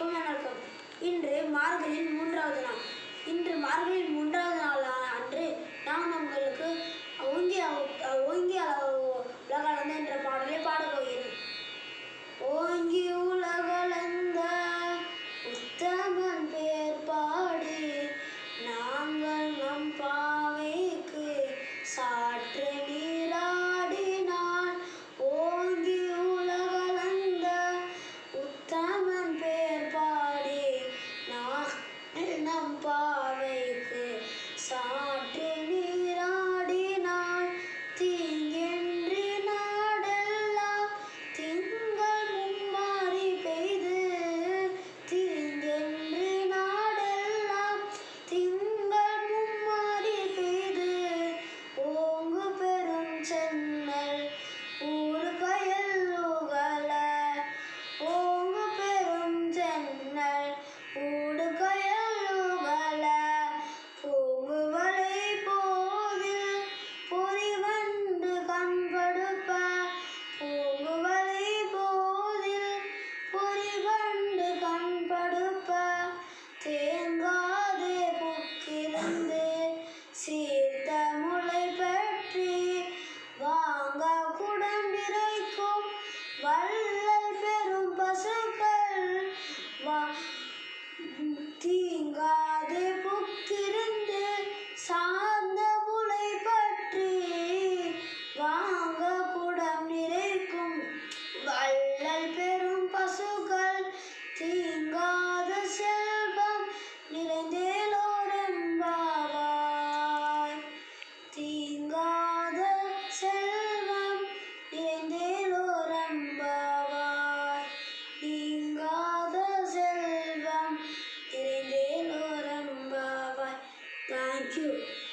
அனைவருக்கும் வணக்கம் இன்று மார்கழியின் மூன்றாவது நாள். இன்று மார்கழியின் மூன்றாவது நாள் அன்று நான் உங்களுக்கு ஓங்கி ஓங்கி உலகளந்த என்ற பாடலை பாட i'm amor. 就。